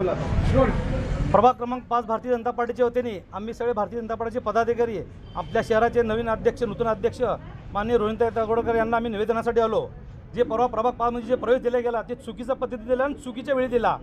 प्रभाग क्रमांक पाच भारतीय जनता पार्टीच्या वतीने आम्ही सगळे भारतीय जनता पार्टीचे पदाधिकारी आपल्या शहराचे नवीन अध्यक्ष नूतन अध्यक्ष माननीय रोहिणताई तगोडकर यांना आम्ही निवेदनासाठी आलो. जे परवा प्रभाग पाचमध्ये जे प्रवेश दिला गेला ते चुकीच्या पद्धती दिला आणि चुकीच्या वेळी दिला.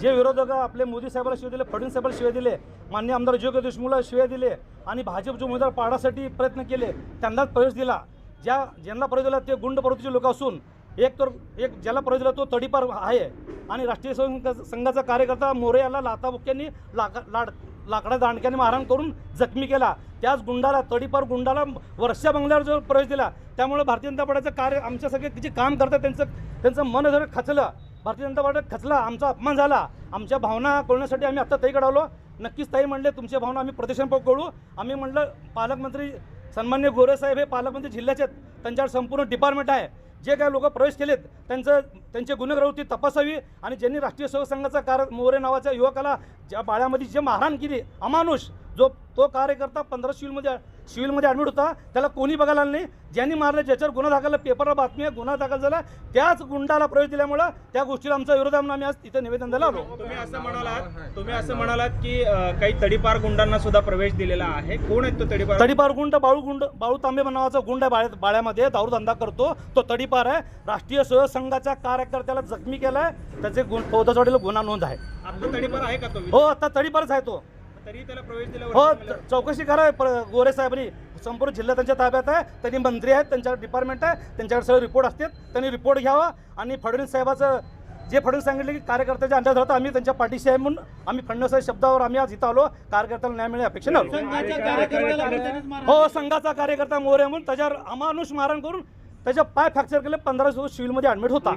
जे विरोधक आपले मोदी साहेबाला शिवाय दिले फडणवीस साहेबाला शिवाय दिले मान्य आमदार योग्य देशमुखला शिवाय दिले आणि भाजपचे उमेदवार पाडासाठी प्रयत्न केले त्यांनाच प्रवेश दिला. ज्या ज्यांना प्रवेश दिला ते गुंड प्रवृत्तीचे लोक असून एक तर एक ज्याला प्रवेश दिला तो तडीपार आहे. आणि राष्ट्रीय संघ- संघाचा कार्यकर्ता मोरे याला लाताबुक्यांनी लाका लाड लाकडा दांडक्याने मारहाण करून जखमी केला. त्याच गुंडाला तडीपार गुंडाला वर्षा बंगल्यावर जो प्रवेश दिला त्यामुळे भारतीय जनता पार्टीचं कार्य आमच्या सगळे जे काम करतात त्यांचं त्यांचं मन जर खचलं भारतीय जनता पार्टी खचला आमचा अपमान झाला आमच्या भावना कळण्यासाठी आम्ही आत्ता ताईकडे आलो नक्कीच ताई म्हणले तुमच्या भावना आम्ही प्रदर्शन कळू आम्ही म्हणलं पालकमंत्री सन्मान्य गोरे साहेब हे पालकमंत्री जिल्ह्याचे आहेत. त्यांच्यावर संपूर्ण डिपार्टमेंट आहे. जे काही लोक प्रवेश केलेत त्यांचं त्यांचे गुन्हेगारवृत्ती तपासावी आणि ज्यांनी राष्ट्रीय सेवक संघाचा कार मोरे नावाच्या युवकाला ज्या बाळ्यामध्ये जे मारहाण केली अमानुष जो तो कार्यकर्ता पंधरा शिलमध्ये सिव्हिलमध्ये ॲडमिट होता. त्याला कोणी बघायला नाही. ज्यांनी मारलं ज्याच्यावर गुन्हा दाखल पेपरला बातमी आहे गुन्हा दाखल झाला. त्याच गुंडाला प्रवेश दिल्यामुळं त्या गोष्टीला आमचा विरोध आहे आम्ही आज तिथं निवेदन द्यायला आलो. तुम्ही असं म्हणालात तुम्ही असं म्हणालात की काही तडीपार गुंडांना सुद्धा प्रवेश दिलेला आहे. कोण आहेत तो तडीपार? तडीपार गुंड बाळू गुंड बाळू तांबे नावाचा गुंड आहे बाळ्या बाळ्यामध्ये. दारू धंदा करतो. तो तडीपार आहे. राष्ट्रीय स्वयं संघाच्या कार्यकर्त्याला जखमी केलाय. त्याचे गुण फौजवाडीला गुन्हा नोंद आहे. आपला तडीपार आहे का तो? हो आता तडीपारच आहे तो. तरी त्याला प्रवेश दिला हो चौकशी करा. गोरे साहेबांनी संपूर्ण जिल्हा त्यांच्या ताब्यात आहे. त्यांनी मंत्री आहेत त्यांच्यावर डिपार्टमेंट आहे. त्यांच्याकडे सगळे रिपोर्ट असतात त्यांनी रिपोर्ट घ्यावा. आणि फडणवीस साहेबाचं जे फडणवीस सांगितले की कार्यकर्त्याच्या अंदाज होता आम्ही त्यांच्या पाठीशी आहे म्हणून आम्ही फडणवीस शब्दावर आम्ही आज इथं आलो. कार्यकर्त्याला न्याय मिळेल अपेक्षा नव्हती हो संघाचा कार्यकर्ता मोरे म्हणून त्याच्यावर अमानुष मारण करून त्याच्या पाय फ्रॅक्चर केले पंधरा दिवस सिव्हिलमध्ये ॲडमिट होता.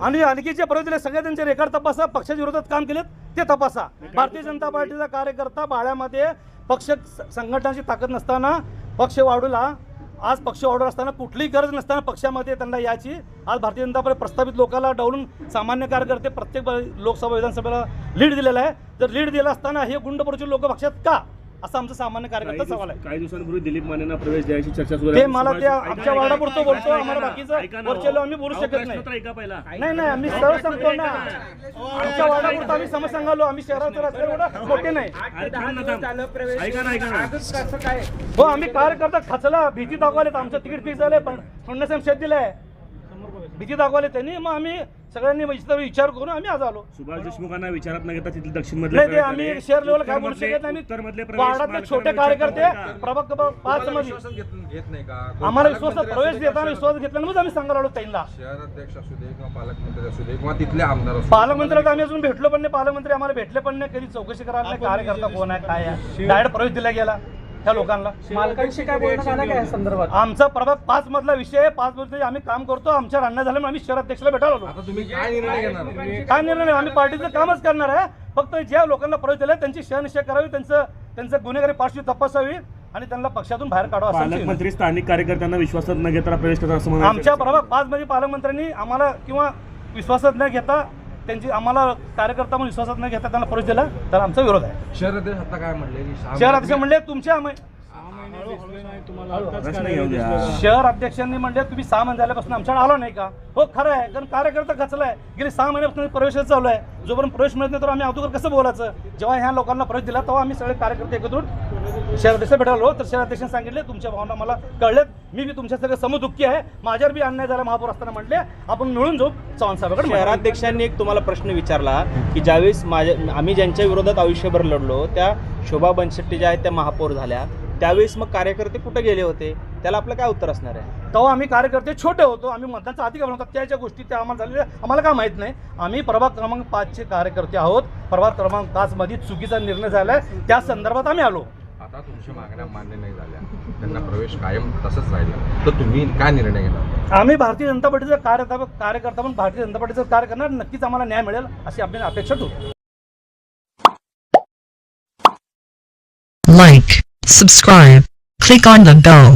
आणि आणखी जे दिले सगळे त्यांचे रेकॉर्ड तपासा पक्षाच्या विरोधात काम केलेत ते तपासा. भारतीय जनता पार्टीचा कार्यकर्ता बाळ्यामध्ये पक्ष संघटनाची ताकद नसताना पक्ष वाढूला आज पक्ष वाढवत असताना कुठलीही गरज नसताना पक्षामध्ये त्यांना याची आज भारतीय जनता पार्टी प्रस्थापित लोकांना डावलून सामान्य कार्यकर्ते प्रत्येक लोकसभा विधानसभेला लीड दिलेला आहे. जर लीड दिला असताना हे गुंडपरूचे लोक पक्षात का? असं आमचं सामान्य कार्यकर्ता सवाल आहे. काही दिवसांपूर्वी दिलीप मानेंना प्रवेश द्यायची चर्चा सुरू ते मला ते आमच्या वार्डापुरतं बोलतो आम्हाला बाकीचं वरचे आम्ही बोलू शकत नाही. ऐका पहिला. नाही नाही आम्ही सरळ सांगतो ना. आमच्या वार्डापुरतं आम्ही समज सांगालो आम्ही शहराचं राजकारण एवढं मोठे नाही. हो आम्ही कार्यकर्ता खचला भीती दाखवलेत आमचं तिकीट फिक्स झालंय पण फडणवीस शेत दिलंय. भीती दाखवले त्यांनी मग आम्ही सगळ्यांनी विचार विचार करून आम्ही आज आलो. सुभाष देशमुखांना विचारात न घेता तिथले दक्षिण मधले आम्ही शहर लेवल काय बोलू उत्तरमधले- शकत नाही वार्डातले छोटे कार्यकर्ते? प्रभाग क्रमांक पाच मध्ये. विश्वासात घेत घेत नाही का? आम्हाला विश्वास प्रवेश देताना विश्वास घेतला मग आम्ही सांगायला आलो त्यांना. शहराध्यक्ष असू दे किंवा पालकमंत्री असू दे किंवा तिथले आमदार. पालकमंत्र्याला आम्ही अजून भेटलो पण नाही पालकमंत्री आम्हाला भेटले पण नाही कधी चौकशी करायला नाही कार्यकर्ता कोण आहे काय आहे? डायरेक्ट प्रवेश दिला गेला. त्या लोकांना. मालकांशी काय बोलण्यात आलं काय या संदर्भात? आमचा प्रभाग पाच मधला विषय आहे. पाच मधले आम्ही काम करतो आमच्या अन्याय झाल्यामुळे आम्ही शहराध्यक्षला भेटायला आलो. आता तुम्ही काय निर्णय घेणार? काय निर्णय नाही आम्ही पार्टीचं कामच करणार आहे. फक्त ज्या लोकांना प्रवेश दिला त्यांची शहनिशा करावी त्यांचं त्यांचं गुन्हेगारी पार्श्वी तपासावी आणि त्यांना पक्षातून बाहेर काढावं असं आमचं विनंती. पालकमंत्री स्थानिक कार्यकर्त्यांना विश्वासात न घेता प्रवेश करतात असं म्हणायचं आमच्या प्रभाग पाच मध्ये पालकमंत्र्यांनी आम्हाला किंवा विश्वासात न घेता त्यांची आम्हाला कार्यकर्ता म्हणून विश्वासात न घेता त्यांना प्रवेश दिला तर आमचा विरोध आहे. शहराध्यक्ष आता काय म्हणले की सहा शहर अध्यक्ष म्हणले तुमच्या आम- प्रश्न येऊ द्या शहर अध्यक्षांनी म्हणले तुम्ही सहा महिने झाल्यापासून आमच्याकडे आलो नाही का? हो खरं आहे. कारण कार्यकर्ता खचलाय. गेले सहा महिन्यापासून प्रवेशच चालू आहे. जोपर्यंत प्रवेश मिळत नाही तर आम्ही अगोदर कसं बोलायचं? जेव्हा ह्या लोकांना प्रवेश दिला तेव्हा आम्ही सगळे कार्यकर्ते एकत्र शहराध्यक्ष भेटायला तर शहराध्यक्षांनी सांगितले तुमच्या भावना मला कळल्यात. मी बी तुमच्या सगळं समदुःखी आहे. माझ्यावर बी अन्याय झाला महापौर असताना म्हटले. आपण मिळून जाऊ. चव्हाण साहेबाकडे. शहराध्यक्षांनी एक तुम्हाला प्रश्न विचारला की ज्यावेळेस माझ्या आम्ही ज्यांच्या विरोधात आयुष्यभर लढलो त्या शोभा बनशेट्टी ज्या आहेत त्या महापौर झाल्या. त्यावेळेस मग कार्यकर्ते कुठे गेले होते? त्याला आपलं काय उत्तर असणार आहे? तेव्हा आम्ही कार्यकर्ते छोटे होतो. आम्ही मतदानचा अधिकार बनवतात त्याच्या गोष्टी त्या आम्हाला झालेल्या आम्हाला काय माहीत नाही. आम्ही प्रभाग क्रमांक पाचचे कार्यकर्ते आहोत. प्रभाग क्रमांक पाच मध्ये चुकीचा निर्णय झालाय. त्या संदर्भात आम्ही आलो. आता तुमच्या मागण्या मान्य नाही झाल्या. त्यांना प्रवेश कायम तसंच राहिला. तर तुम्ही काय निर्णय घेणार? आम्ही भारतीय जनता पार्टीचं कार्यकर्ता कार्यकर्ता म्हणून भारतीय जनता पार्टीचं कार्य करणार. नक्कीच आम्हाला न्याय मिळेल अशी आपली अपेक्षा ठेवतो. Like, subscribe, click on the bell.